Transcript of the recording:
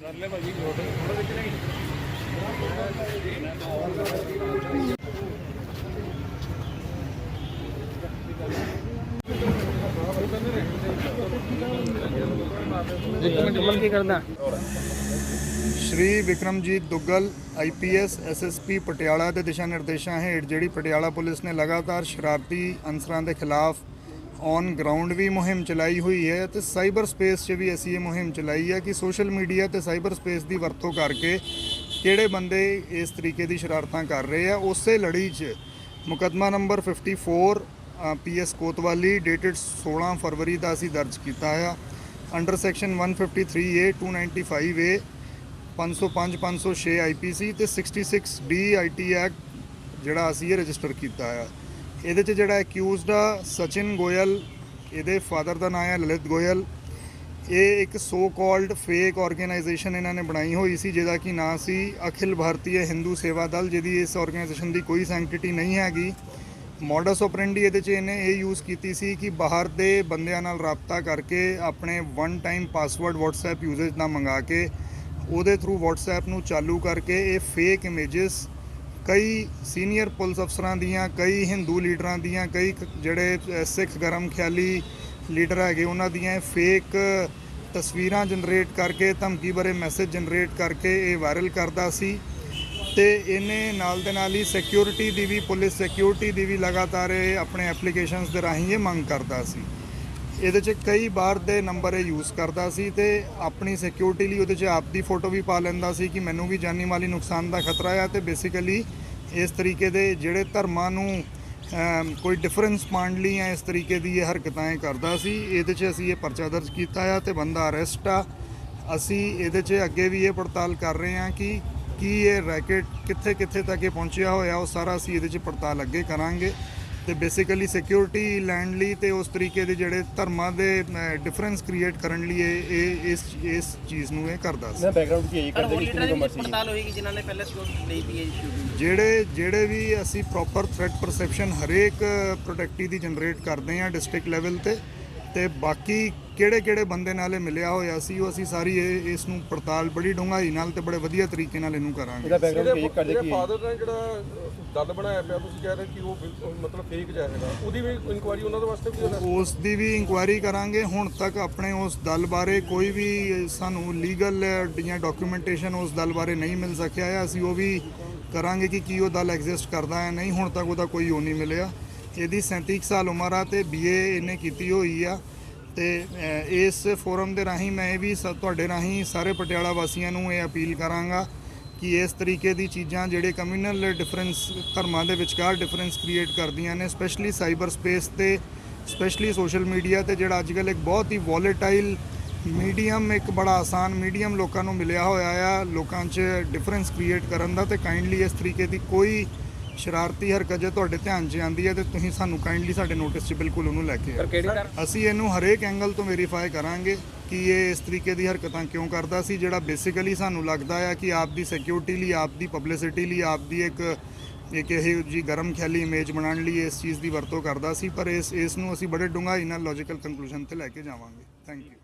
ਕਰ ਲੈ ਭਾਜੀ ਫੋਟੋ ਫੋਟੋ ਵਿੱਚ ਨਹੀਂ ਇੱਕ minute Shri Vikramjit Duggal IPS SSP Patiala ਦੇ ਦਿਸ਼ਾ ਨਿਰਦੇਸ਼ਾਂ ਹੇਠ ਜਿਹੜੀ ਪਟਿਆਲਾ ਪੁਲਿਸ ਨੇ ਲਗਾਤਾਰ ਸ਼ਰਾਰਤੀ ਅਨਸਰਾਂ ਦੇ ਖਿਲਾਫ ਔਨ ਗਰਾਊਂਡ ਵੀ ਮੁਹਿੰਮ ਚਲਾਈ ਹੋਈ ਹੈ ਤੇ ਸਾਈਬਰ ਸਪੇਸ 'ਚ ਵੀ ਅਸੀਂ ਇਹ ਮੁਹਿੰਮ ਚਲਾਈ ਹੈ ਕਿ ਸੋਸ਼ਲ ਮੀਡੀਆ ਤੇ ਸਾਈਬਰ ਸਪੇਸ ਦੀ ਵਰਤੋਂ ਕਰਕੇ ਕਿਹੜੇ ਬੰਦੇ ਇਸ ਤਰੀਕੇ ਦੀ ਸ਼ਰਾਰਤਾਂ ਕਰ ਰਹੇ ਆ, ਉਸੇ ਲੜੀ 'ਚ ਮੁਕੱਦਮਾ ਨੰਬਰ 54 ਪੀਐਸ ਕੋਤਵਾਲੀ ਡੇਟਡ 16 ਫਰਵਰੀ ਦਾ ਅਸੀਂ ਦਰਜ ਕੀਤਾ ਆ। Under section 153 A 295 A 505 506 IPC ਤੇ 66 ਡੀ ਆਈਟੀ ਐਕਟ ਜਿਹੜਾ ਅਸੀਂ ਇਹ ਰਜਿਸਟਰ ਕੀਤਾ ਆ। ਇਹਦੇ 'ਚ ਜਿਹੜਾ ਅਕਿਊਜ਼ਡ ਆ, ਸਚਿਨ ਗੋਇਲ, ਇਹਦੇ ਫਾਦਰ ਦਾ ਨਾਮ ਹੈ ਲਲਿਤ ਗੋਇਲ। ਇਹ ਇੱਕ ਸੋ ਕਾਲਡ ਫੇਕ ਆਰਗੇਨਾਈਜੇਸ਼ਨ ਇਹਨਾਂ ਨੇ ਬਣਾਈ ਹੋਈ ਸੀ, ਜਿਹਦਾ ਕਿ ਨਾਂ ਸੀ ਅਖਿਲ ਭਾਰਤੀ ਹਿੰਦੂ ਸੇਵਾ ਦਲ, ਜਿਹਦੀ ਇਸ ਆਰਗੇਨਾਈਜੇਸ਼ਨ ਦੀ ਕੋਈ ਸੈਂਕਟੀਟੀ ਨਹੀਂ ਹੈਗੀ। ਮੋਡਸ ਆਪਰੈਂਡੀ ਇਹਦੇ 'ਚ ਇਹਨੇ ਇਹ ਯੂਜ਼ ਕੀਤੀ ਸੀ ਕਿ ਬਾਹਰ ਦੇ ਬੰਦਿਆਂ ਨਾਲ ਰਾਬਤਾ ਕਰਕੇ ਆਪਣੇ one time password WhatsApp usage ਦਾ ਮੰਗਾ ਕੇ, ਉਹਦੇ ਥਰੂ WhatsApp ਨੂੰ ਚਾਲੂ ਕਰਕੇ ਇਹ ਫੇਕ ਇਮੇजेस ਕਈ ਸੀਨੀਅਰ ਪੁਲਿਸ ਅਫਸਰਾਂ ਦੀਆਂ, ਕਈ ਹਿੰਦੂ ਲੀਡਰਾਂ ਦੀਆਂ, ਕਈ ਕ- ਜਿਹੜੇ ਸਿੱਖ ਗਰਮ ਖਿਆਲੀ ਲੀਡਰ ਹੈਗੇ, ਉਹਨਾਂ ਦੀਆਂ ਫੇਕ ਤਸਵੀਰਾਂ ਜਨਰੇਟ ਕਰਕੇ, ਧਮਕੀ ਭਰੇ ਮੈਸੇਜ ਜਨਰੇਟ ਕਰਕੇ ਇਹ ਵਾਇਰਲ ਕਰਦਾ ਸੀ ਤੇ ਇਹਨੇ ਨਾਲ ਦੇ ਨਾਲ ਹੀ ਸਿਕਿਉਰਿਟੀ ਦੀ ਵੀ, ਪੁਲਿਸ ਸਿਕਿਉਰਿਟੀ ਦੀ ਵੀ ਲਗਾਤਾਰ ਇਹ ਆਪਣੇ ਐਪਲੀਕੇਸ਼ਨਸ ਦੇ ਰਾਹੀਂ ਇਹ ਮੰਗ ਕਰਦਾ ਸੀ। ਇਹਦੇ 'ਚ ਕਈ ਵਾਰ ਦੇ ਨੰਬਰ ਇਹ ਯੂਜ਼ ਕਰਦਾ ਸੀ ਤੇ ਆਪਣੀ ਸਿਕਿਉਰਿਟੀ ਲਈ ਉਹਦੇ 'ਚ ਆਪ ਦੀ ਫੋਟੋ ਵੀ ਪਾ ਲੈਂਦਾ ਸੀ ਕਿ ਮੈਨੂੰ ਵੀ ਜਾਨੀ ਮਾਲੀ ਨੁਕਸਾਨ ਦਾ ਖਤਰਾ ਆ ਤੇ ਬੇਸਿਕਲੀ ਇਸ ਤਰੀਕੇ ਦੇ ਜਿਹੜੇ ਧਰਮਾਂ ਨੂੰ ਕੋਈ ਡਿਫਰੈਂਸ ਪਾਉਣ ਲਈ ਜਾਂ ਇਸ ਤਰੀਕੇ ਦੀ ਇਹ ਹਰਕਤਾਂ ਇਹ ਕਰਦਾ ਸੀ, ਇਹਦੇ 'ਚ ਅਸੀਂ ਇਹ ਪਰਚਾ ਦਰਜ ਕੀਤਾ ਆ ਤੇ ਬੰਦਾ ਅਰੈਸਟ ਆ। ਅਸੀਂ ਇਹਦੇ 'ਚ ਅੱਗੇ ਵੀ ਇਹ ਪੜਤਾਲ ਕਰ ਰਹੇ ਹਾਂ ਕਿ ਕੀ ਇਹ ਰੈਕੇਟ ਕਿੱਥੇ ਕਿੱਥੇ ਤੱਕ ਇਹ ਪਹੁੰਚਿਆ ਹੋਇਆ, ਉਹ ਸਾਰਾ ਅਸੀਂ ਇਹਦੇ 'ਚ ਪੜਤਾਲ ਅੱਗੇ ਕਰਾਂਗੇ। ਤੇ ਬੇਸਿਕਲੀ ਸਿਕਿਉਰਿਟੀ ਲੈਣ ਲਈ ਤੇ ਉਸ ਤਰੀਕੇ ਦੇ ਜਿਹੜੇ ਧਰਮਾਂ ਦੇ ਡਿਫਰੈਂਸ ਕ੍ਰੀਏਟ ਕਰਨ ਲਈ ਇਹ ਇਸ ਇਸ ਚੀਜ਼ ਨੂੰ ਇਹ ਕਰਦਾ ਸੀ। ਮੈਂ ਬੈਕਗ੍ਰਾਉਂਡ ਕੀ ਹੈ ਪਰ ਕਰਦੇ ਹੋਰ ਕਿ ਲੀਡਰਾਂ ਕਿੰਨੀ ਦੀ ਉਮਰ ਵੀ ਸੀ ਪੜਤਾਲ ਹੋਏਗੀ ਜਿਨ੍ਹਾਂ ਨੇ ਪਹਿਲਾਂ ਸਿਕਿਉਰਿਟੀ ਲਈ ਪੀ ਹੈ ਸ਼ੂਟਿੰਗ ਜਿਹੜੇ ਜਿਹੜੇ ਵੀ ਅਸੀਂ ਪ੍ਰੋਪਰ ਥ੍ਰੈਟ ਪਰਸੈਪਸ਼ਨ ਹਰੇਕ ਪ੍ਰੋਡਕਟੀ ਦੀ ਜਨਰੇਟ ਕਰਦੇ ਹਾਂ ਡਿਸਟ੍ਰਿਕਟ ਲੈਵਲ ਤੇ ਤੇ ਬਾਕੀ ਕਿਹੜੇ ਕਿਹੜੇ ਬੰਦੇ ਨਾਲ ਇਹ ਮਿਲਿਆ ਹੋਇਆ ਸੀ ਉਹ ਅਸੀਂ ਸਾਰੀ ਇਹ ਇਸ ਨੂੰ ਪੜਤਾਲ ਬੜੀ ਡੂੰਘਾਈ ਨਾਲ ਤੇ ਬੜੇ ਵਧੀਆ ਤਰੀਕੇ ਨਾਲ ਇਹਨੂੰ ਕਰਾਂਗੇ। ਇਹਦਾ ਬੈਕਗ੍ਰਾਉਂਡ ਕੀ ਕਰਦੇ ਕੀ ਹੈ ਫਾਦਰ ਨੇ ਜਿਹੜਾ ਦਲ ਬਣਾਇਆ ਪਿਆ ਤੁਸੀਂ ਕਹਿ ਰਹੇ ਕਿ ਉਹ ਮਤਲਬ ਫੇਕ ਜਾ ਹੈਗਾ। ਉਹਦੀ ਵੀ ਇਨਕੁਆਇਰੀ ਉਹਨਾਂ ਦੇ ਵਾਸਤੇ ਵੀ ਹੋਣਾ ਉਸ ਦੀ ਵੀ ਇਨਕੁਆਇਰੀ ਕਰਾਂਗੇ। ਹੁਣ ਤੱਕ ਆਪਣੇ ਉਸ ਦਲ ਬਾਰੇ ਕੋਈ ਵੀ ਸਾਨੂੰ ਲੀਗਲ ਜਾਂ ਡਾਕੂਮੈਂਟੇਸ਼ਨ ਉਸ ਦਲ ਬਾਰੇ ਨਹੀਂ ਮਿਲ ਸਕਿਆ ਹੈ ਅਸੀਂ ਉਹ ਵੀ ਕਰਾਂਗੇ ਕਿ ਕੀ ਉਹ ਦਲ ਐਗਜ਼ਿਸਟ ਕਰਦਾ ਹੈ ਨਹੀਂ। ਹੁਣ ਤੱਕ ਉਹਦਾ ਕੋਈ ਉਹ ਨਹੀਂ ਮਿਲਿਆ। ਇਹਦੀ 37 ਕੁ ਸਾਲ ਉਮਰ ਆ ਤੇ ਬੀਏ ਇਹਨੇ ਕੀਤੀ ਹੋਈ ਆ। ਤੇ ਇਸ ਫੋਰਮ ਦੇ ਰਾਹੀਂ ਮੈਂ ਇਹ ਵੀ ਸ- ਤੁਹਾਡੇ ਰਾਹੀਂ ਸਾਰੇ ਪਟਿਆਲਾ ਵਾਸੀਆਂ ਨੂੰ ਇਹ ਅਪੀਲ ਕਰਾਂਗਾ ਕਿ ਇਸ ਤਰੀਕੇ ਦੀ ਚੀਜ਼ਾਂ ਜਿਹੜੇ ਕਮਿਊਨਲ ਡਿਫਰੈਂਸ ਧਰਮਾਂ ਦੇ ਵਿਚਕਾਰ ਡਿਫਰੈਂਸ ਕ੍ਰੀਏਟ ਕਰਦੀਆਂ ਨੇ ਸਪੈਸ਼ਲੀ ਸਾਈਬਰ ਸਪੇਸ ਤੇ ਸਪੈਸ਼ਲੀ ਸੋਸ਼ਲ ਮੀਡੀਆ ਤੇ, ਜਿਹੜਾ ਅੱਜ ਕੱਲ੍ਹ ਇੱਕ ਬਹੁਤ ਹੀ ਵੋਲੇਟਾਈਲ ਮੀਡੀਅਮ ਇੱਕ ਬੜਾ ਆਸਾਨ ਮੀਡੀਅਮ ਲੋਕਾਂ ਨੂੰ ਮਿਲਿਆ ਹੋਇਆ ਆ, ਲੋਕਾਂ 'ਚ ਡਿਫਰੈਂਸ ਕ੍ਰੀਏਟ ਕਰਨ ਦਾ ਤੇ ਕਾਈਂਡਲੀ ਇਸ ਤਰੀਕੇ ਦੀ ਕੋਈ ਸ਼ਰਾਰਤੀ ਹਰਕਤ ਜੇ ਤੁਹਾਡੇ ਧਿਆਨ 'ਚ ਆਂਦੀ ਹੈ ਤੇ ਤੁਸੀਂ ਸਾਨੂੰ ਕਾਈਂਡਲੀ ਸਾਡੇ ਨੋਟਿਸ 'ਚ ਬਿਲਕੁਲ ਉਹਨੂੰ ਲੈ ਕੇ ਆਓ। ਕਿਹੜੀ ਕਰ ਅਸੀਂ ਇਹਨੂੰ ਹਰੇਕ ਐਂਗਲ ਤੋਂ ਵੈਰੀਫਾਈ ਕਰਾਂਗੇ ਕਿ ਇਹ ਇਸ ਤਰੀਕੇ ਦੀ ਹਰਕਤਾਂ ਕਿਉਂ ਕਰਦਾ ਸੀ ਜਿਹੜਾ ਬੇਸਿਕਲੀ ਸਾਨੂੰ ਲੱਗਦਾ ਆ ਕਿ ਆਪ ਦੀ ਸਿਕਿਉਰਿਟੀ ਲਈ ਆਪ ਦੀ ਪਬਲਿਸਿਟੀ ਲਈ ਆਪ ਦੀ ਇੱਕ ਇੱਕ ਇਹ ਜੀ ਗਰਮ ਖਿਆਲੀ ਇਮੇਜ ਬਣਾਉਣ ਲਈ ਇਸ ਚੀਜ਼ ਦੀ ਵਰਤੋਂ ਕਰਦਾ ਸੀ ਪਰ ਇਸ ਇਸ ਨੂੰ ਅਸੀਂ ਬੜੇ ਡੂੰਘਾਈ ਨਾਲ ਲੌਜੀਕਲ ਕੰਕਲੂਜਨ ਤੇ ਲੈ ਕੇ ਜਾਵਾਂਗੇ। Thank you